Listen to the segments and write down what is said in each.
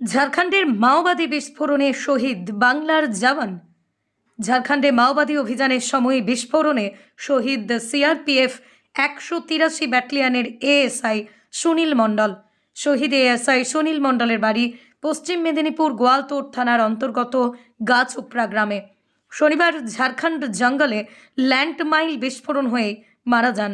ঝাড়খণ্ডের মাওবাদী বিস্ফোরণে শহীদ বাংলার জওয়ান। ঝাড়খণ্ডে মাওবাদী অভিযানের সময় বিস্ফোরণে শহীদ সিআরপিএফ একশো তিরাশি ব্যাটালিয়নের এএসআই সুনীল মণ্ডল। শহীদ এএসআই সুনীল মণ্ডলের বাড়ি পশ্চিম মেদিনীপুর গোয়ালতোড় থানার অন্তর্গত গাছউপড়া গ্রামে। শনিবার ঝাড়খণ্ড জঙ্গলে ল্যান্ডমাইল বিস্ফোরণ হয়ে মারা যান।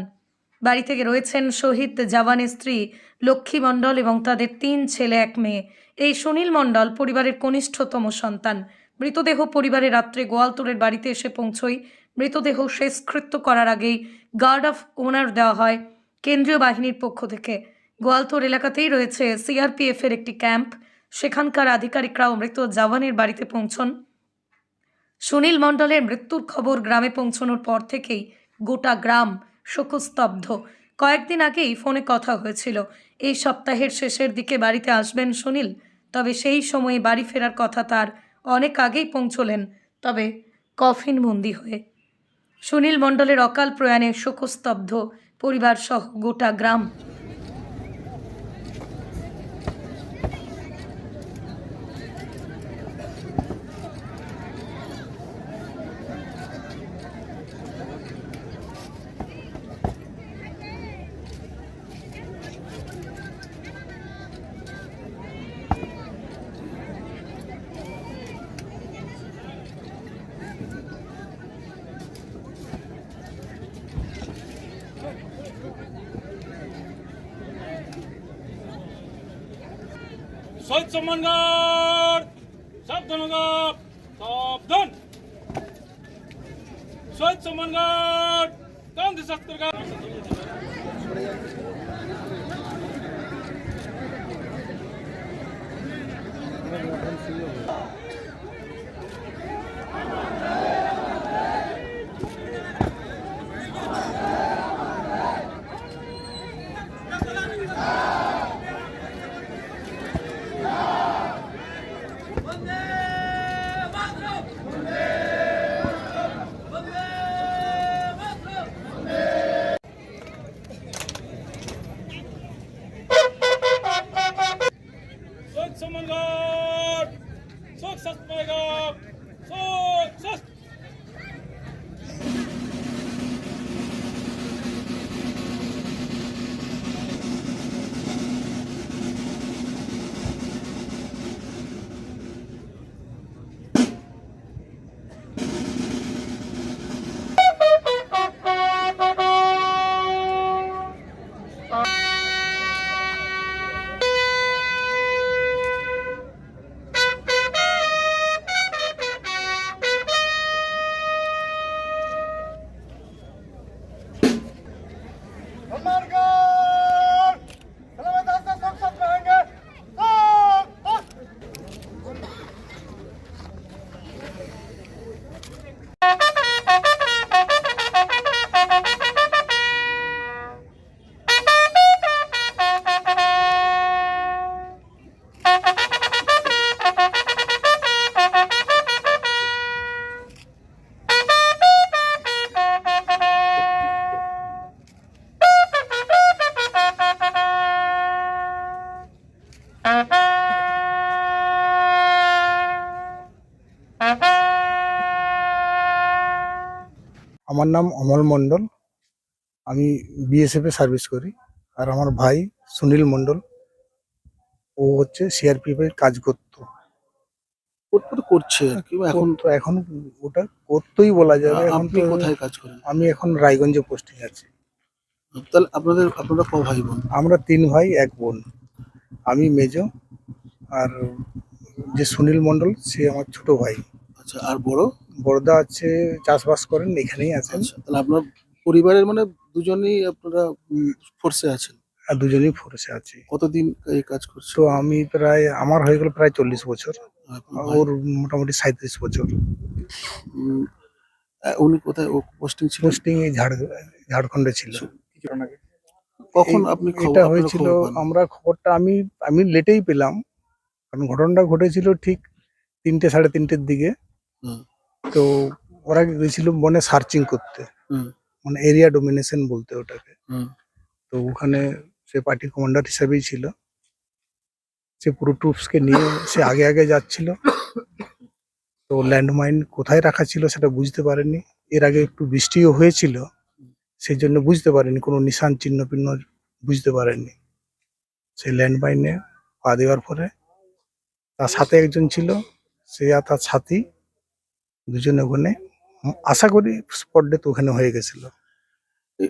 বাড়ি থেকে রয়েছেন শহীদ জওয়ানের স্ত্রী লক্ষ্মী মণ্ডল এবং তাদের তিন ছেলে, এক মেয়ে। এই সুনীল মণ্ডল পরিবারের কনিষ্ঠতম সন্তান। মৃতদেহ পরিবারের রাত্রে গোয়ালতোড়ের বাড়িতে এসে পৌঁছয়। মৃতদেহ শেষকৃত্য করার আগেই গার্ড অফ ওনার দেওয়া হয় কেন্দ্রীয় বাহিনীর পক্ষ থেকে। গোয়ালতোড় এলাকাতেই রয়েছে সিআরপিএফ এর একটি ক্যাম্প। সেখানকার আধিকারিকরাও মৃত জওয়ানের বাড়িতে পৌঁছন। সুনীল মণ্ডলের মৃত্যুর খবর গ্রামে পৌঁছানোর পর থেকেই গোটা গ্রাম শোকস্তব্ধ। কয়েকদিন আগেই ফোনে কথা হয়েছিল। এই সপ্তাহের শেষের দিকে বাড়িতে আসবেন সুনীল। তবে সেই সময়ে বাড়ি ফেরার কথা তার অনেক আগেই পৌঁছলেন। তবে কফিন বন্দি হয়ে। সুনীল মণ্ডলের অকাল প্রয়াণে শোকস্তব্ধ পরিবার সহ গোটা গ্রাম শহীদ সম্মানগড় সাবধানগর সাবধান। শহীদ সম্মানগড় কাম দিশাস্ত্রগর শহীদ আমার নাম অমল মণ্ডল। আমি বিএসএফে সার্ভিস করি। আর আমার ভাই সুনীল মণ্ডল। ও হচ্ছে সিআরপিএফ কাজ করতো। করছে এখন এখন তো এখন ওটা করতেই বলা যাবে এখন তো কোথায় কাজ করেন? আমি এখন রায়গঞ্জে পোস্টিং আছি। তাহলে আপনাদের আপনারা ক ভাই বোন? আমরা তিন ভাই এক বোন। আমি মেজো। আর যে সুনীল মণ্ডল সে আমার ছোট ভাই। আচ্ছা আর বড়? বড়দা আছে চাষবাস করেন এখানেই আছেন। আচ্ছা তাহলে আপনার পরিবারের মানে দুজনেই আপনারা ফোর্সে আছেন? আর দুজনেই ফোর্সে আছি। কতদিন এই কাজ করছ তো আমি প্রায় আমার হয়ে গেল প্রায় চল্লিশ বছর। ওর মোটামুটি সাঁত্রিশ বছর। উনি কোথায়? ও পোস্টিং ছিল? পোস্টিং এই ঝাড় ঝাড়খণ্ডে ছিল। কখন আপনি এটা হয়েছিল আমরা খবরটা আমি আমি লেটেই পেলাম। কারণ ঘটনাটা ঘটেছিল ঠিক তিনটে সাড়ে তিনটের দিকে। তো ওরা গেছিল বনে সার্চিং করতে। মানে এরিয়া ডোমিনেশন বলতে ওটাকে। তো ওখানে সে পার্টি কমান্ডার হিসেবেই ছিল। সে পুরো ট্রুপসকে নিয়ে সে আগে আগে যাচ্ছিল। তো ল্যান্ডমাইন কোথায় রাখা ছিল সেটা বুঝতে পারেনি। এর আগে একটু বৃষ্টিও হয়েছিল। সেই জন্য বুঝতে পারেনি কোনো নিশান চিহ্ন পিহ্ন বুঝতে পারেনি। সেই ল্যান্ডমাইনে পা দেওয়ার পরে তার সাথে একজন ছিল। সে আর তার সাথী দুজনে ওখানে। আশা করি স্পট ডেথ ওখানে হয়ে গেছিল।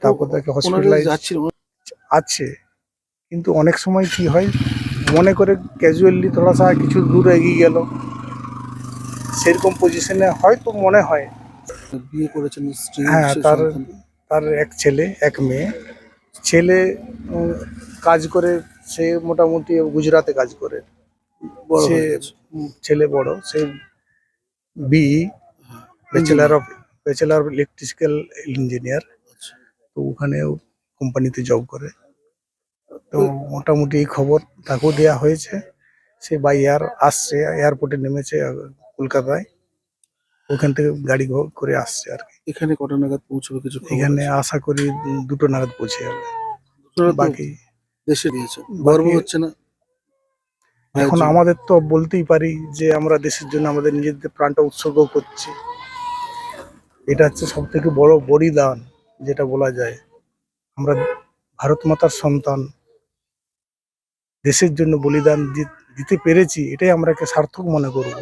তারপর তাকে হসপিটালাইজ আছে। কিন্তু অনেক সময় কি হয় মনে করে ক্যাজুয়ালি থোড়াসা কিছু দূর এগিয়ে গেল। সেরকম পজিশনে হয়তো মনে হয়। বিয়ে করেছেন হ্যাঁ, তার- তার এক ছেলে এক মেয়ে। ছেলে কাজ করে সে মোটামুটি গুজরাতে কাজ করে। সে ছেলে বড় সে B bachelor of bachelor of electrical engineer. তো ওখানে কোম্পানিতে জব করে। তো মোটামুটি এই খবর তাকেও দেওয়া হয়েছে। সে বাই এয়ার আসছে এয়ারপোর্টে নেমেছে কলকাতায়। ওখান থেকে গাড়ি করে আসছে আর কি। এখানে কটা নাগাদ পৌঁছবে কিছু এখানে আশা করি দুটো নাগাদ পৌঁছে যাবে। বাকি দেশে দিয়েছে গর্ব হচ্ছে না। এখন আমাদের তো বলতেই পারি যে আমরা দেশের জন্য আমাদের নিজেদের প্রাণটা উৎসর্গ করছি। এটা হচ্ছে সব থেকে বড় বলিদান যেটা বলা যায়। আমরা ভারত মাতার সন্তান, দেশের জন্য বলিদান দিতে পেরেছি, এটাই আমরা একে সার্থক মনে করব।